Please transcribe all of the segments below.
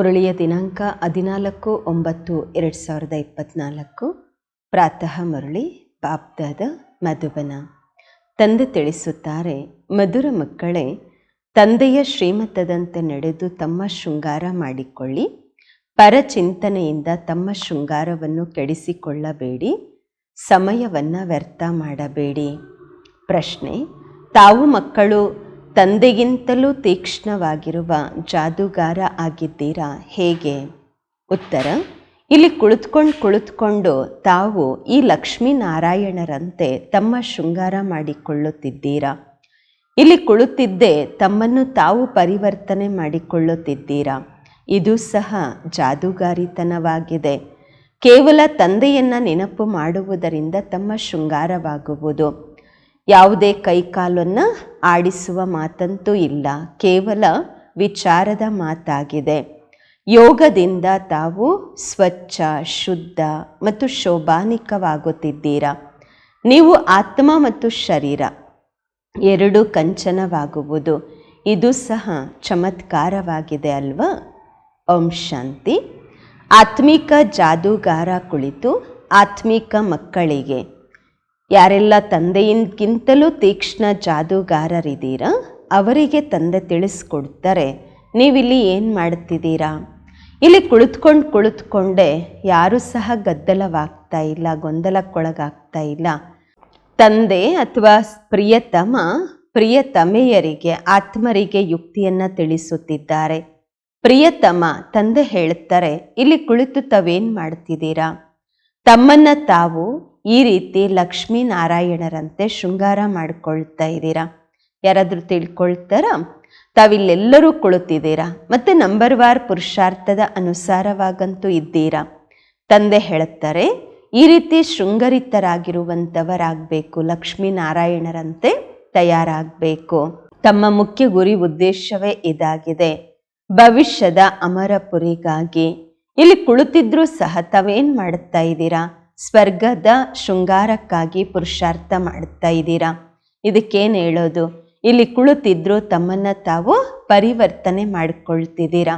ಮುರಳಿಯ ದಿನಾಂಕ ಹದಿನಾಲ್ಕು ಒಂಬತ್ತು ಎರಡು ಸಾವಿರದ ಇಪ್ಪತ್ನಾಲ್ಕು. ಪ್ರಾತಃ ಮುರಳಿ ಬಾಬ್ದಾದ ಮಧುಬನ. ತಂದೆ ತಿಳಿಸುತ್ತಾರೆ, ಮಧುರ ಮಕ್ಕಳೇ, ತಂದೆಯ ಶ್ರೀಮತದಂತೆ ನಡೆದು ತಮ್ಮ ಶೃಂಗಾರ ಮಾಡಿಕೊಳ್ಳಿ. ಪರಚಿಂತನೆಯಿಂದ ತಮ್ಮ ಶೃಂಗಾರವನ್ನು ಕೆಡಿಸಿಕೊಳ್ಳಬೇಡಿ. ಸಮಯವನ್ನು ವ್ಯರ್ಥ ಮಾಡಬೇಡಿ. ಪ್ರಶ್ನೆ, ತಾವು ಮಕ್ಕಳು ತಂದೆಗಿಂತಲೂ ತೀಕ್ಷ್ಣವಾಗಿರುವ ಜಾದೂಗಾರ ಆಗಿದ್ದೀರಾ? ಹೇಗೆ? ಉತ್ತರ, ಇಲ್ಲಿ ಕುಳಿತುಕೊಂಡು ಕುಳಿತುಕೊಂಡು ತಾವು ಈ ಲಕ್ಷ್ಮೀನಾರಾಯಣರಂತೆ ತಮ್ಮ ಶೃಂಗಾರ ಮಾಡಿಕೊಳ್ಳುತ್ತಿದ್ದೀರಾ? ಇಲ್ಲಿ ಕುಳಿತಿದ್ದೇ ತಮ್ಮನ್ನು ತಾವು ಪರಿವರ್ತನೆ ಮಾಡಿಕೊಳ್ಳುತ್ತಿದ್ದೀರಾ? ಇದು ಸಹ ಜಾದೂಗಾರಿತನವಾಗಿದೆ. ಕೇವಲ ತಂದೆಯನ್ನು ನೆನಪು ಮಾಡುವುದರಿಂದ ತಮ್ಮ ಶೃಂಗಾರವಾಗುವುದು. ಯಾವುದೇ ಕೈಕಾಲನ್ನು ಆಡಿಸುವ ಮಾತಂತೂ ಇಲ್ಲ, ಕೇವಲ ವಿಚಾರದ ಮಾತಾಗಿದೆ. ಯೋಗದಿಂದ ತಾವು ಸ್ವಚ್ಛ, ಶುದ್ಧ ಮತ್ತು ಶೋಭಾನಿಕವಾಗುತ್ತಿದ್ದೀರಾ. ನೀವು ಆತ್ಮ ಮತ್ತು ಶರೀರ ಎರಡು ಕಂಚನವಾಗುವುದು, ಇದು ಸಹ ಚಮತ್ಕಾರವಾಗಿದೆ ಅಲ್ವಾ? ಓಂ ಶಾಂತಿ. ಆತ್ಮಿಕ ಜಾದೂಗಾರ ಕುಳಿತು ಆತ್ಮಿಕ ಮಕ್ಕಳಿಗೆ ಯಾರೆಲ್ಲ ತಂದೆಯಿಂದಕ್ಕಿಂತಲೂ ತೀಕ್ಷ್ಣ ಜಾದೂಗಾರರಿದ್ದೀರಾ, ಅವರಿಗೆ ತಂದೆ ತಿಳಿಸ್ಕೊಡ್ತಾರೆ. ನೀವಿಲ್ಲಿ ಏನು ಮಾಡ್ತಿದ್ದೀರಾ? ಇಲ್ಲಿ ಕುಳಿತುಕೊಂಡು ಕುಳಿತುಕೊಂಡೆ ಯಾರೂ ಸಹ ಗದ್ದಲವಾಗ್ತಾ ಇಲ್ಲ, ಗೊಂದಲಕ್ಕೊಳಗಾಗ್ತಾ ಇಲ್ಲ. ತಂದೆ ಅಥವಾ ಪ್ರಿಯತಮ, ಪ್ರಿಯತಮೆಯರಿಗೆ, ಆತ್ಮರಿಗೆ ಯುಕ್ತಿಯನ್ನು ತಿಳಿಸುತ್ತಿದ್ದಾರೆ. ಪ್ರಿಯತಮ ತಂದೆ ಹೇಳ್ತಾರೆ, ಇಲ್ಲಿ ಕುಳಿತು ತಾವೇನು ಮಾಡ್ತಿದ್ದೀರಾ? ತಮ್ಮನ್ನು ತಾವು ಈ ರೀತಿ ಲಕ್ಷ್ಮೀನಾರಾಯಣರಂತೆ ಶೃಂಗಾರ ಮಾಡ್ಕೊಳ್ತಾ ಇದ್ದೀರಾ? ಯಾರಾದರೂ ತಿಳ್ಕೊಳ್ತಾರ? ತಾವಿಲ್ಲೆಲ್ಲರೂ ಕುಳಿತಿದ್ದೀರಾ? ಮತ್ತು ನಂಬರ್ ವಾರ್ ಪುರುಷಾರ್ಥದ ಅನುಸಾರವಾಗಂತೂ ಇದ್ದೀರಾ? ತಂದೆ ಹೇಳುತ್ತಾರೆ, ಈ ರೀತಿ ಶೃಂಗರಿತರಾಗಿರುವಂಥವರಾಗಬೇಕು ಲಕ್ಷ್ಮೀನಾರಾಯಣರಂತೆ ತಯಾರಾಗಬೇಕು. ತಮ್ಮ ಮುಖ್ಯ ಗುರಿ ಉದ್ದೇಶವೇ ಇದಾಗಿದೆ. ಭವಿಷ್ಯದ ಅಮರಪುರಿಗಾಗಿ ಇಲ್ಲಿ ಕುಳಿತಿದ್ರೂ ಸಹ ತಾವೇನು ಮಾಡುತ್ತಾ ಇದ್ದೀರಾ? ಸ್ವರ್ಗದ ಶೃಂಗಾರಕ್ಕಾಗಿ ಪುರುಷಾರ್ಥ ಮಾಡ್ತಾ ಇದ್ದೀರಾ? ಇದಕ್ಕೇನು ಹೇಳೋದು? ಇಲ್ಲಿ ಕುಳಿತಿದ್ರು ತಮ್ಮನ್ನ ತಾವು ಪರಿವರ್ತನೆ ಮಾಡಿಕೊಳ್ತಿದ್ದೀರಾ?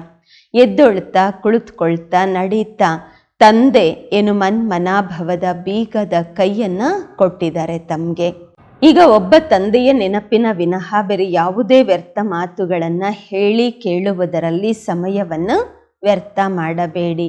ಎದ್ದೊಳ್ತಾ, ಕುಳಿತುಕೊಳ್ತಾ, ನಡೀತಾ, ತಂದೆ ಏನು ಮನ್ ಮನಾಭವದ ಬೀಗದ ಕೈಯನ್ನು ಕೊಟ್ಟಿದ್ದಾರೆ ತಮಗೆ. ಈಗ ಒಬ್ಬ ತಂದೆಯ ನೆನಪಿನ ವಿನಃ ಬೇರೆ ಯಾವುದೇ ವ್ಯರ್ಥ ಮಾತುಗಳನ್ನು ಹೇಳಿ ಕೇಳುವುದರಲ್ಲಿ ಸಮಯವನ್ನು ವ್ಯರ್ಥ ಮಾಡಬೇಡಿ.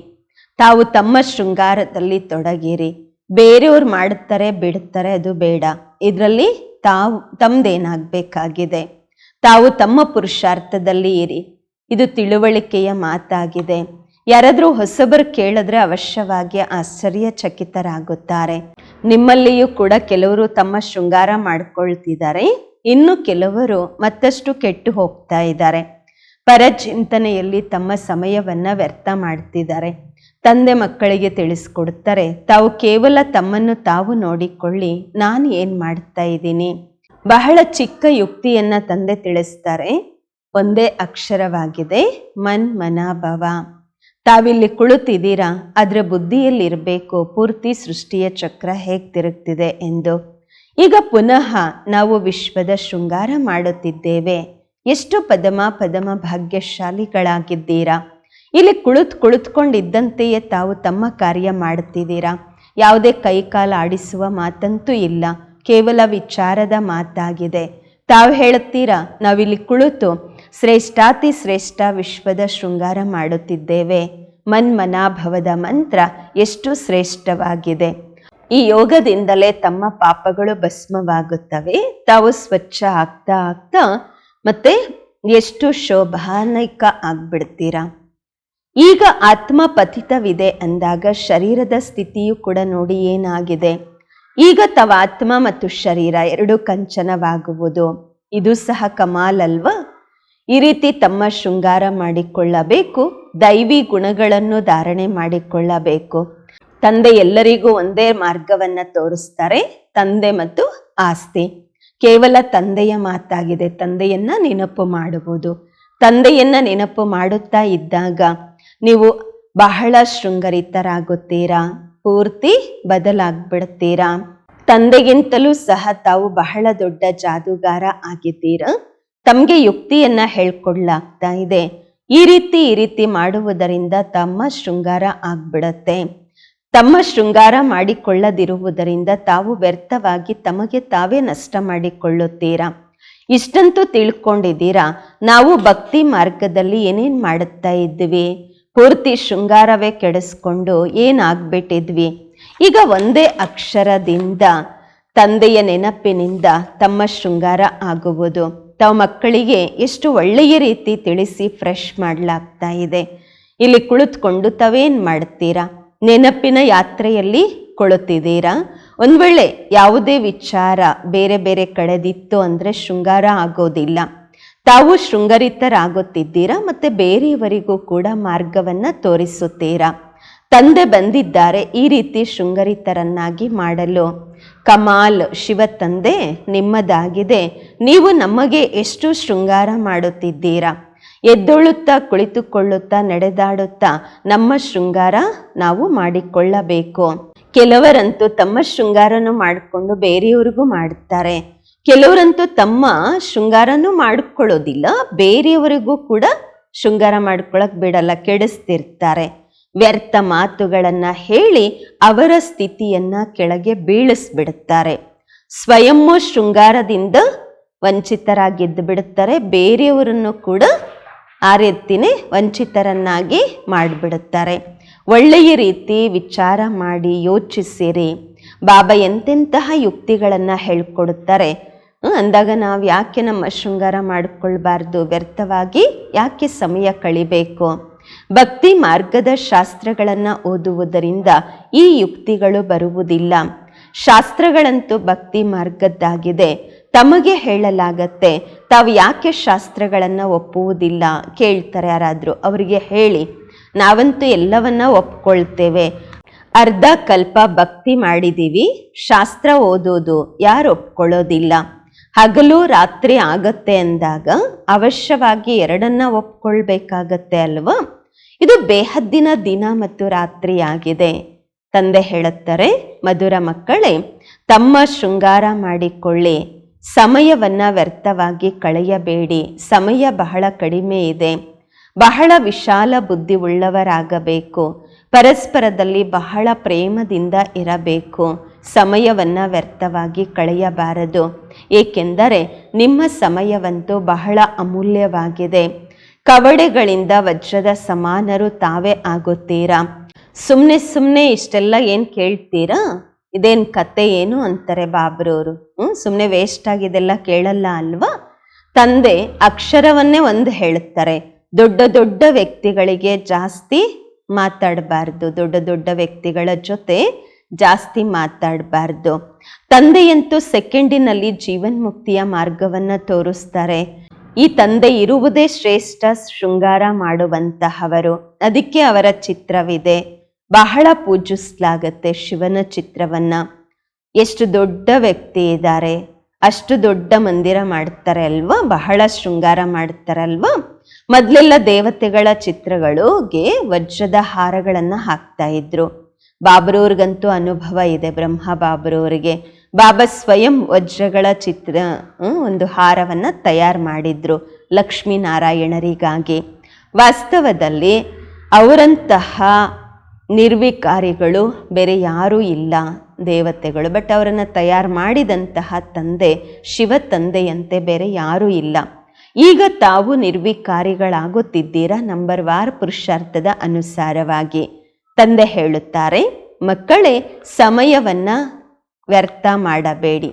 ತಾವು ತಮ್ಮ ಶೃಂಗಾರದಲ್ಲಿ ತೊಡಗಿರಿ. ಬೇರೆಯವ್ರು ಮಾಡುತ್ತಾರೆ, ಬಿಡುತ್ತಾರೆ, ಅದು ಬೇಡ. ಇದರಲ್ಲಿ ತಾವು ತಮ್ಮದೇನಾಗಬೇಕಾಗಿದೆ ತಾವು ತಮ್ಮ ಪುರುಷಾರ್ಥದಲ್ಲಿ ಇರಿ. ಇದು ತಿಳುವಳಿಕೆಯ ಮಾತಾಗಿದೆ. ಯಾರಾದರೂ ಹೊಸಬರು ಕೇಳಿದ್ರೆ ಅವಶ್ಯವಾಗಿ ಆಶ್ಚರ್ಯಚಕಿತರಾಗುತ್ತಾರೆ. ನಿಮ್ಮಲ್ಲಿಯೂ ಕೂಡ ಕೆಲವರು ತಮ್ಮ ಶೃಂಗಾರ ಮಾಡ್ಕೊಳ್ತಿದ್ದಾರೆ. ಇನ್ನು ಕೆಲವರು ಮತ್ತಷ್ಟು ಕೆಟ್ಟು ಹೋಗ್ತಾ ಇದ್ದಾರೆ. ಪರಚಿಂತನೆಯಲ್ಲಿ ತಮ್ಮ ಸಮಯವನ್ನು ವ್ಯರ್ಥ ಮಾಡ್ತಿದ್ದಾರೆ. ತಂದೆ ಮಕ್ಕಳಿಗೆ ತಿಳಿಸ್ಕೊಡ್ತಾರೆ, ತಾವು ಕೇವಲ ತಮ್ಮನ್ನು ತಾವು ನೋಡಿಕೊಳ್ಳಿ, ನಾನು ಏನು ಮಾಡ್ತಾ ಇದ್ದೀನಿ? ಬಹಳ ಚಿಕ್ಕ ಯುಕ್ತಿಯನ್ನ ತಂದೆ ತಿಳಿಸ್ತಾರೆ. ಒಂದೇ ಅಕ್ಷರವಾಗಿದೆ, ಮನ್ ಮನಾಭವ. ತಾವಿಲ್ಲಿ ಕುಳಿತಿದ್ದೀರಾ? ಅದರ ಬುದ್ಧಿಯಲ್ಲಿರಬೇಕು, ಪೂರ್ತಿ ಸೃಷ್ಟಿಯ ಚಕ್ರ ಹೇಗೆ ತಿರುಗ್ತಿದೆ ಎಂದು. ಈಗ ಪುನಃ ನಾವು ವಿಶ್ವದ ಶೃಂಗಾರ ಮಾಡುತ್ತಿದ್ದೇವೆ. ಎಷ್ಟು ಪದಮ ಪದಮ ಭಾಗ್ಯಶಾಲಿಗಳಾಗಿದ್ದೀರಾ? ಇಲ್ಲಿ ಕುಳಿತು ಕುಳಿತುಕೊಂಡಿದ್ದಂತೆಯೇ ತಾವು ತಮ್ಮ ಕಾರ್ಯ ಮಾಡುತ್ತಿದ್ದೀರಾ? ಯಾವುದೇ ಕೈಕಾಲ ಆಡಿಸುವ ಮಾತಂತೂ ಇಲ್ಲ, ಕೇವಲ ವಿಚಾರದ ಮಾತಾಗಿದೆ. ತಾವು ಹೇಳುತ್ತೀರಾ, ನಾವಿಲ್ಲಿ ಕುಳಿತು ಶ್ರೇಷ್ಠಾತಿ ಶ್ರೇಷ್ಠ ವಿಶ್ವದ ಶೃಂಗಾರ ಮಾಡುತ್ತಿದ್ದೇವೆ. ಮನ್ಮನಾಭವದ ಮಂತ್ರ ಎಷ್ಟು ಶ್ರೇಷ್ಠವಾಗಿದೆ. ಈ ಯೋಗದಿಂದಲೇ ತಮ್ಮ ಪಾಪಗಳು ಭಸ್ಮವಾಗುತ್ತವೆ. ತಾವು ಸ್ವಚ್ಛ ಆಗ್ತಾ ಆಗ್ತಾ ಮತ್ತೆ ಎಷ್ಟು ಶೋಭಾನಿಕ ಆಗ್ಬಿಡ್ತೀರಾ? ಈಗ ಆತ್ಮ ಪತಿತವಿದೆ ಅಂದಾಗ ಶರೀರದ ಸ್ಥಿತಿಯು ಕೂಡ ನೋಡಿ ಏನಾಗಿದೆ. ಈಗ ತವ ಆತ್ಮ ಮತ್ತು ಶರೀರ ಎರಡು ಕಂಚನವಾಗುವುದು. ಇದು ಸಹ ಕಮಾಲ್ ಅಲ್ವಾ? ಈ ರೀತಿ ತಮ್ಮ ಶೃಂಗಾರ ಮಾಡಿಕೊಳ್ಳಬೇಕು, ದೈವಿ ಗುಣಗಳನ್ನು ಧಾರಣೆ ಮಾಡಿಕೊಳ್ಳಬೇಕು. ತಂದೆ ಎಲ್ಲರಿಗೂ ಒಂದೇ ಮಾರ್ಗವನ್ನ ತೋರಿಸ್ತಾರೆ, ತಂದೆ ಮತ್ತು ಆಸ್ತಿ. ಕೇವಲ ತಂದೆಯ ಮಾತಾಗಿದೆ, ತಂದೆಯನ್ನ ನೆನಪು ಮಾಡುವುದು. ತಂದೆಯನ್ನ ನೆನಪು ಮಾಡುತ್ತಾ ಇದ್ದಾಗ ನೀವು ಬಹಳ ಶೃಂಗರಿತರಾಗುತ್ತೀರಾ? ಪೂರ್ತಿ ಬದಲಾಗ್ಬಿಡ್ತೀರಾ? ತಂದೆಗಿಂತಲೂ ಸಹ ತಾವು ಬಹಳ ದೊಡ್ಡ ಜಾದೂಗಾರ ಆಗಿದ್ದೀರಾ? ತಮಗೆ ಯುಕ್ತಿಯನ್ನ ಹೇಳ್ಕೊಡ್ಲಾಗ್ತಾ ಇದೆ. ಈ ರೀತಿ ಈ ರೀತಿ ಮಾಡುವುದರಿಂದ ತಮ್ಮ ಶೃಂಗಾರ ಆಗ್ಬಿಡತ್ತೆ. ತಮ್ಮ ಶೃಂಗಾರ ಮಾಡಿಕೊಳ್ಳದಿರುವುದರಿಂದ ತಾವು ವ್ಯರ್ಥವಾಗಿ ತಮಗೆ ತಾವೇ ನಷ್ಟ ಮಾಡಿಕೊಳ್ಳುತ್ತೀರಾ? ಇಷ್ಟಂತೂ ತಿಳ್ಕೊಂಡಿದ್ದೀರಾ? ನಾವು ಭಕ್ತಿ ಮಾರ್ಗದಲ್ಲಿ ಏನೇನ್ ಮಾಡುತ್ತಾ ಇದ್ವಿ ಪೂರ್ತಿ ಶೃಂಗಾರವೇ ಕೆಡಿಸ್ಕೊಂಡು ಏನಾಗ್ಬಿಟ್ಟಿದ್ವಿ? ಈಗ ಒಂದೇ ಅಕ್ಷರದಿಂದ, ತಂದೆಯ ನೆನಪಿನಿಂದ ತಮ್ಮ ಶೃಂಗಾರ ಆಗುವುದು. ತಾವು ಮಕ್ಕಳಿಗೆ ಎಷ್ಟು ಒಳ್ಳೆಯ ರೀತಿ ತಿಳಿಸಿ ಫ್ರೆಶ್ ಮಾಡಲಾಗ್ತಾ ಇದೆ. ಇಲ್ಲಿ ಕುಳಿತುಕೊಂಡು ತಾವೇನು ಮಾಡ್ತೀರಾ? ನೆನಪಿನ ಯಾತ್ರೆಯಲ್ಲಿ ಕುಳಿತಿದ್ದೀರಾ ಒಂದು ವೇಳೆ ಯಾವುದೇ ವಿಚಾರ ಬೇರೆ ಬೇರೆ ಕಡೆದಿತ್ತು ಅಂದರೆ ಶೃಂಗಾರ ಆಗೋದಿಲ್ಲ. ತಾವು ಶೃಂಗರಿತರಾಗುತ್ತಿದ್ದೀರಾ ಮತ್ತೆ ಬೇರೆಯವರಿಗೂ ಕೂಡ ಮಾರ್ಗವನ್ನ ತೋರಿಸುತ್ತೀರಾ? ತಂದೆ ಬಂದಿದ್ದಾರೆ, ಈ ರೀತಿ ಶೃಂಗರಿತರನ್ನಾಗಿ ಮಾಡಲು. ಕಮಾಲ್ ಶಿವ ತಂದೆ ನಿಮ್ಮದಾಗಿದೆ. ನೀವು ನಮಗೆ ಎಷ್ಟು ಶೃಂಗಾರ ಮಾಡುತ್ತಿದ್ದೀರಾ? ಎದ್ದೊಳುತ್ತಾ, ಕುಳಿತುಕೊಳ್ಳುತ್ತಾ, ನಡೆದಾಡುತ್ತಾ, ನಮ್ಮ ಶೃಂಗಾರ ನಾವು ಮಾಡಿಕೊಳ್ಳಬೇಕು. ಕೆಲವರಂತೂ ತಮ್ಮ ಶೃಂಗಾರನು ಮಾಡಿಕೊಂಡು ಬೇರೆಯವ್ರಿಗೂ ಮಾಡ್ತಾರೆ. ಕೆಲವರಂತೂ ತಮ್ಮ ಶೃಂಗಾರನೂ ಮಾಡಿಕೊಳ್ಳೋದಿಲ್ಲ, ಬೇರೆಯವರಿಗೂ ಕೂಡ ಶೃಂಗಾರ ಮಾಡ್ಕೊಳಕ್ ಬಿಡಲ್ಲ, ಕೆಡಿಸ್ತಿರ್ತಾರೆ. ವ್ಯರ್ಥ ಮಾತುಗಳನ್ನು ಹೇಳಿ ಅವರ ಸ್ಥಿತಿಯನ್ನು ಕೆಳಗೆ ಬೀಳಿಸ್ಬಿಡುತ್ತಾರೆ. ಸ್ವಯಂ ಶೃಂಗಾರದಿಂದ ವಂಚಿತರಾಗಿದ್ದು ಬಿಡುತ್ತಾರೆ ಬೇರೆಯವರನ್ನು ಕೂಡ ಆ ರೀತಿನೇ ವಂಚಿತರನ್ನಾಗಿ ಮಾಡಿಬಿಡುತ್ತಾರೆ. ಒಳ್ಳೆಯ ರೀತಿ ವಿಚಾರ ಮಾಡಿ ಯೋಚಿಸಿರಿ. ಬಾಬಾ ಎಂತೆಂತಹ ಯುಕ್ತಿಗಳನ್ನು ಹೇಳ್ಕೊಡುತ್ತಾರೆ. ಅಂದಾಗ ನಾವು ಯಾಕೆ ನಮ್ಮ ಶೃಂಗಾರ ಮಾಡಿಕೊಳ್ಬಾರ್ದು? ವ್ಯರ್ಥವಾಗಿ ಯಾಕೆ ಸಮಯ ಕಳಿಬೇಕು? ಭಕ್ತಿ ಮಾರ್ಗದ ಶಾಸ್ತ್ರಗಳನ್ನು ಓದುವುದರಿಂದ ಈ ಯುಕ್ತಿಗಳು ಬರುವುದಿಲ್ಲ. ಶಾಸ್ತ್ರಗಳಂತೂ ಭಕ್ತಿ ಮಾರ್ಗದ್ದಾಗಿದೆ. ತಮಗೆ ಹೇಳಲಾಗತ್ತೆ, ತಾವು ಯಾಕೆ ಶಾಸ್ತ್ರಗಳನ್ನು ಒಪ್ಪುವುದಿಲ್ಲ? ಕೇಳ್ತಾರೆ ಯಾರಾದರೂ, ಅವರಿಗೆ ಹೇಳಿ. ನಾವಂತೂ ಎಲ್ಲವನ್ನ ಒಪ್ಕೊಳ್ತೇವೆ. ಅರ್ಧ ಕಲ್ಪ ಭಕ್ತಿ ಮಾಡಿದ್ದೀವಿ ಶಾಸ್ತ್ರ ಓದೋದು ಯಾರು ಒಪ್ಕೊಳ್ಳೋದಿಲ್ಲ? ಹಗಲು ರಾತ್ರಿ ಆಗತ್ತೆ ಅಂದಾಗ ಅವಶ್ಯವಾಗಿ ಎರಡನ್ನ ಒಪ್ಕೊಳ್ಬೇಕಾಗತ್ತೆ ಅಲ್ವಾ? ಇದು ಬೇಹದ್ದಿನ ದಿನ ಮತ್ತು ರಾತ್ರಿ ಆಗಿದೆ. ತಂದೆ ಹೇಳುತ್ತಾರೆ, ಮಧುರ ಮಕ್ಕಳೇ, ತಮ್ಮ ಶೃಂಗಾರ ಮಾಡಿಕೊಳ್ಳಿ. ಸಮಯವನ್ನ ವ್ಯರ್ಥವಾಗಿ ಕಳೆಯಬೇಡಿ. ಸಮಯ ಬಹಳ ಕಡಿಮೆ ಇದೆ. ಬಹಳ ವಿಶಾಲ ಬುದ್ಧಿ ಉಳ್ಳವರಾಗಬೇಕು ಪರಸ್ಪರದಲ್ಲಿ ಬಹಳ ಪ್ರೇಮದಿಂದ ಇರಬೇಕು. ಸಮಯವನ್ನ ವ್ಯರ್ಥವಾಗಿ ಕಳೆಯಬಾರದು. ಏಕೆಂದರೆ ನಿಮ್ಮ ಸಮಯವಂತೂ ಬಹಳ ಅಮೂಲ್ಯವಾಗಿದೆ. ಕವಡೆಗಳಿಂದ ವಜ್ರದ ಸಮಾನರು ತಾವೇ ಆಗುತ್ತೀರಾ? ಸುಮ್ಮನೆ ಸುಮ್ಮನೆ ಇಷ್ಟೆಲ್ಲ ಏನು ಕೇಳ್ತೀರಾ? ಇದೇನು ಕತೆ ಏನು ಅಂತಾರೆ ಬಾಬ್ರವರು ಹ್ಞೂ ಸುಮ್ಮನೆ ವೇಸ್ಟ್ ಆಗಿದೆಲ್ಲ ಕೇಳಲ್ಲ ಅಲ್ವಾ? ತಂದೆ ಅಕ್ಷರವನ್ನೇ ಒಂದು ಹೇಳುತ್ತಾರೆ. ದೊಡ್ಡ ದೊಡ್ಡ ವ್ಯಕ್ತಿಗಳಿಗೆ ಜಾಸ್ತಿ ಮಾತಾಡಬಾರ್ದು. ದೊಡ್ಡ ದೊಡ್ಡ ವ್ಯಕ್ತಿಗಳ ಜೊತೆ ಜಾಸ್ತಿ ಮಾತಾಡಬಾರ್ದು. ತಂದೆಯಂತೂ ಸೆಕೆಂಡಿನಲ್ಲಿ ಜೀವನ್ಮುಕ್ತಿಯ ಮಾರ್ಗವನ್ನ ತೋರಿಸ್ತಾರೆ. ಈ ತಂದೆ ಇರುವುದೇ ಶ್ರೇಷ್ಠ ಶೃಂಗಾರ ಮಾಡುವಂತಹವರು. ಅದಕ್ಕೆ ಅವರ ಚಿತ್ರವಿದೆ. ಬಹಳ ಪೂಜಿಸಲಾಗತ್ತೆ ಶಿವನ ಚಿತ್ರವನ್ನ. ಎಷ್ಟು ದೊಡ್ಡ ವ್ಯಕ್ತಿ ಇದ್ದಾರೆ ಅಷ್ಟು ದೊಡ್ಡ ಮಂದಿರ ಮಾಡ್ತಾರೆ ಅಲ್ವಾ? ಬಹಳ ಶೃಂಗಾರ ಮಾಡ್ತಾರಲ್ವಾ? ಮೊದಲೆಲ್ಲ ದೇವತೆಗಳ ಚಿತ್ರಗಳಿಗೆ ವಜ್ರದ ಹಾರಗಳನ್ನು ಹಾಕ್ತಾ ಇದ್ರು. ಬಾಬರವ್ರಿಗಂತೂ ಅನುಭವ ಇದೆ ಬ್ರಹ್ಮ ಬಾಬರವ್ರಿಗೆ ಬಾಬಾ ಸ್ವಯಂ ವಜ್ರಗಳ ಚಿತ್ರ ಒಂದು ಹಾರವನ್ನು ತಯಾರು ಮಾಡಿದ್ರು ಲಕ್ಷ್ಮೀನಾರಾಯಣರಿಗಾಗಿ ವಾಸ್ತವದಲ್ಲಿ ಅವರಂತಹ ನಿರ್ವಿಕಾರಿಗಳು ಬೇರೆ ಯಾರೂ ಇಲ್ಲ ದೇವತೆಗಳು, ಬಟ್ ಅವರನ್ನು ತಯಾರು ಮಾಡಿದಂತಹ ತಂದೆ ಶಿವ ತಂದೆಯಂತೆ ಬೇರೆ ಯಾರೂ ಇಲ್ಲ. ಈಗ ತಾವು ನಿರ್ವಿಕಾರಿಗಳಾಗುತ್ತಿದ್ದೀರಾ ನಂಬರ್ ವಾರ್ ಪುರುಷಾರ್ಥದ ಅನುಸಾರವಾಗಿ. ತಂದೆ ಹೇಳುತ್ತಾರೆ, ಮಕ್ಕಳೇ, ಸಮಯವನ್ನ ವ್ಯರ್ಥ ಮಾಡಬೇಡಿ.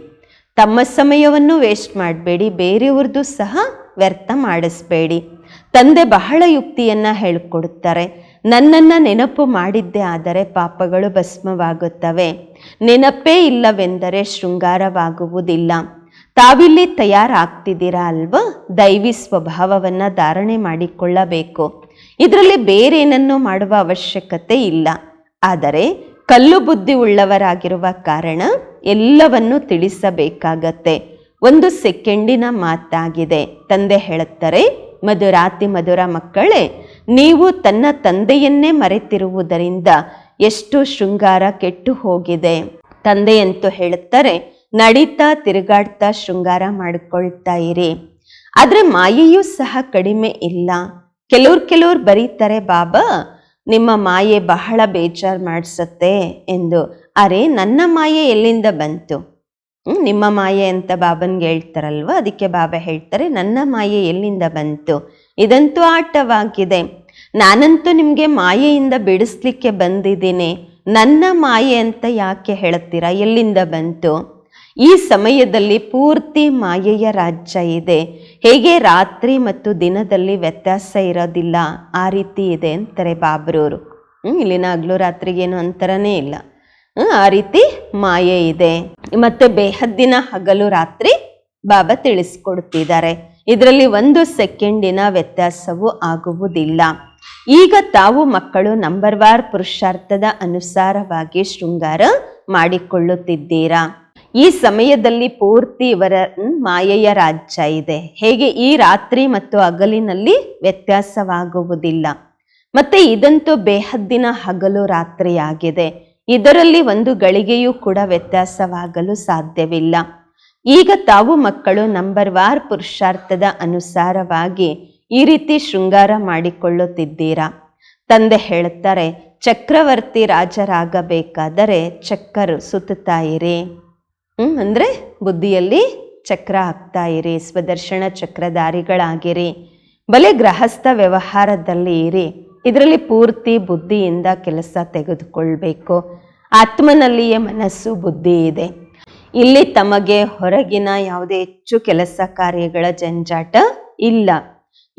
ತಮ್ಮ ಸಮಯವನ್ನು ವೇಸ್ಟ್ ಮಾಡಬೇಡಿ, ಬೇರೆಯವ್ರದ್ದು ಸಹ ವ್ಯರ್ಥ ಮಾಡಿಸ್ಬೇಡಿ. ತಂದೆ ಬಹಳ ಯುಕ್ತಿಯನ್ನ ಹೇಳಿಕೊಡುತ್ತಾರೆ. ನನ್ನನ್ನು ನೆನಪು ಮಾಡಿದ್ದೇ ಆದರೆ ಪಾಪಗಳು ಭಸ್ಮವಾಗುತ್ತವೆ. ನೆನಪೇ ಇಲ್ಲವೆಂದರೆ ಶೃಂಗಾರವಾಗುವುದಿಲ್ಲ. ತಾವಿಲ್ಲಿ ತಯಾರಾಗ್ತಿದ್ದೀರಾ ಅಲ್ವಾ? ದೈವಿ ಸ್ವಭಾವವನ್ನು ಧಾರಣೆ ಮಾಡಿಕೊಳ್ಳಬೇಕು. ಇದರಲ್ಲಿ ಬೇರೇನನ್ನು ಮಾಡುವ ಅವಶ್ಯಕತೆ ಇಲ್ಲ. ಆದರೆ ಕಲ್ಲು ಬುದ್ಧಿ ಉಳ್ಳವರಾಗಿರುವ ಕಾರಣ ಎಲ್ಲವನ್ನು ತಿಳಿಸಬೇಕಾಗತ್ತೆ. ಒಂದು ಸೆಕೆಂಡಿನ ಮಾತಾಗಿದೆ. ತಂದೆ ಹೇಳುತ್ತಾರೆ, ಮಧುರಾತಿ ಮಧುರ ಮಕ್ಕಳೇ, ನೀವು ತನ್ನ ತಂದೆಯನ್ನೇ ಮರೆತಿರುವುದರಿಂದ ಎಷ್ಟು ಶೃಂಗಾರ ಕೆಟ್ಟು ಹೋಗಿದೆ? ತಂದೆಯಂತೂ ಹೇಳುತ್ತಾರೆ, ನಡೀತಾ ತಿರುಗಾಡ್ತಾ ಶೃಂಗಾರ ಮಾಡಿಕೊಳ್ತಾ ಇರಿ. ಆದರೆ ಮಾಯೆಯೂ ಸಹ ಕಡಿಮೆ ಇಲ್ಲ. ಕೆಲವ್ರು ಕೆಲವ್ರು ಬರೀತಾರೆ, ಬಾಬಾ, ನಿಮ್ಮ ಮಾಯೆ ಬಹಳ ಬೇಜಾರು ಮಾಡಿಸುತ್ತೆ ಎಂದು. ಅರೆ, ನನ್ನ ಮಾಯೆ ಎಲ್ಲಿಂದ ಬಂತು? ನಿಮ್ಮ ಮಾಯೆ ಅಂತ ಬಾಬನ್ಗೆ ಹೇಳ್ತಾರಲ್ವ? ಅದಕ್ಕೆ ಬಾಬಾ ಹೇಳ್ತಾರೆ, ನನ್ನ ಮಾಯೆ ಎಲ್ಲಿಂದ ಬಂತು? ಇದಂತೂ ಆಟವಾಗಿದೆ. ನಾನಂತೂ ನಿಮಗೆ ಮಾಯೆಯಿಂದ ಬಿಡಿಸ್ಲಿಕ್ಕೆ ಬಂದಿದ್ದೀನಿ. ನನ್ನ ಮಾಯೆ ಅಂತ ಯಾಕೆ ಹೇಳ್ತೀರಾ? ಎಲ್ಲಿಂದ ಬಂತು? ಈ ಸಮಯದಲ್ಲಿ ಪೂರ್ತಿ ಮಾಯೆಯ ರಾಜ್ಯ ಇದೆ. ಹೇಗೆ ರಾತ್ರಿ ಮತ್ತು ದಿನದಲ್ಲಿ ವ್ಯತ್ಯಾಸ ಇರೋದಿಲ್ಲ, ಆ ರೀತಿ ಇದೆ ಅಂತಾರೆ ಬಾಬ್ರೂರು. ಹ್ಞೂ ಇಲ್ಲಿನ ಹಗ್ಲು ರಾತ್ರಿಗೇನು ಅಂತರನೇ ಇಲ್ಲ. ಆ ರೀತಿ ಮಾಯೆ ಇದೆ. ಮತ್ತೆ ಬೇಹದ್ದಿನ ಹಗಲು ರಾತ್ರಿ ಬಾಬಾ ತಿಳಿಸ್ಕೊಡ್ತಿದ್ದಾರೆ. ಇದರಲ್ಲಿ ಒಂದು ಸೆಕೆಂಡಿನ ವ್ಯತ್ಯಾಸವೂ ಆಗುವುದಿಲ್ಲ. ಈಗ ತಾವು ಮಕ್ಕಳು ನಂಬರ್ ವಾರ್ ಪುರುಷಾರ್ಥದ ಅನುಸಾರವಾಗಿ ಶೃಂಗಾರ ಮಾಡಿಕೊಳ್ಳುತ್ತಿದ್ದೀರಾ? ಈ ಸಮಯದಲ್ಲಿ ಪೂರ್ತಿ ಇವರ ಮಾಯೆಯ ರಾಜ್ಯ ಇದೆ. ಹೇಗೆ ಈ ರಾತ್ರಿ ಮತ್ತು ಹಗಲಿನಲ್ಲಿ ವ್ಯತ್ಯಾಸವಾಗುವುದಿಲ್ಲ. ಮತ್ತೆ ಇದಂತೂ ಬೇಹದ್ದಿನ ಹಗಲು ರಾತ್ರಿಯಾಗಿದೆ. ಇದರಲ್ಲಿ ಒಂದು ಗಳಿಗೆಯೂ ಕೂಡ ವ್ಯತ್ಯಾಸವಾಗಲು ಸಾಧ್ಯವಿಲ್ಲ. ಈಗ ತಾವು ಮಕ್ಕಳು ನಂಬರ್ ವಾರ್ ಪುರುಷಾರ್ಥದ ಅನುಸಾರವಾಗಿ ಈ ರೀತಿ ಶೃಂಗಾರ ಮಾಡಿಕೊಳ್ಳುತ್ತಿದ್ದೀರಾ? ತಂದೆ ಹೇಳುತ್ತಾರೆ, ಚಕ್ರವರ್ತಿ ರಾಜರಾಗಬೇಕಾದರೆ ಚಕ್ಕರು ಸುತ್ತುತ್ತಾ ಅಂದ್ರೆ ಬುದ್ಧಿಯಲ್ಲಿ ಚಕ್ರ ಆಗ್ತಾ ಇರಿ, ಸ್ವದರ್ಶನ ಚಕ್ರಧಾರಿಗಳಾಗಿರಿ, ಬಲೆ ಗೃಹಸ್ಥ ವ್ಯವಹಾರದಲ್ಲಿ ಇರಿ. ಇದರಲ್ಲಿ ಪೂರ್ತಿ ಬುದ್ಧಿಯಿಂದ ಕೆಲಸ ತೆಗೆದುಕೊಳ್ಬೇಕು. ಆತ್ಮನಲ್ಲಿಯೇ ಮನಸ್ಸು, ಬುದ್ಧಿ ಇದೆ. ಇಲ್ಲಿ ತಮಗೆ ಹೊರಗಿನ ಯಾವುದೇ ಹೆಚ್ಚು ಕೆಲಸ ಕಾರ್ಯಗಳ ಜಂಜಾಟ ಇಲ್ಲ.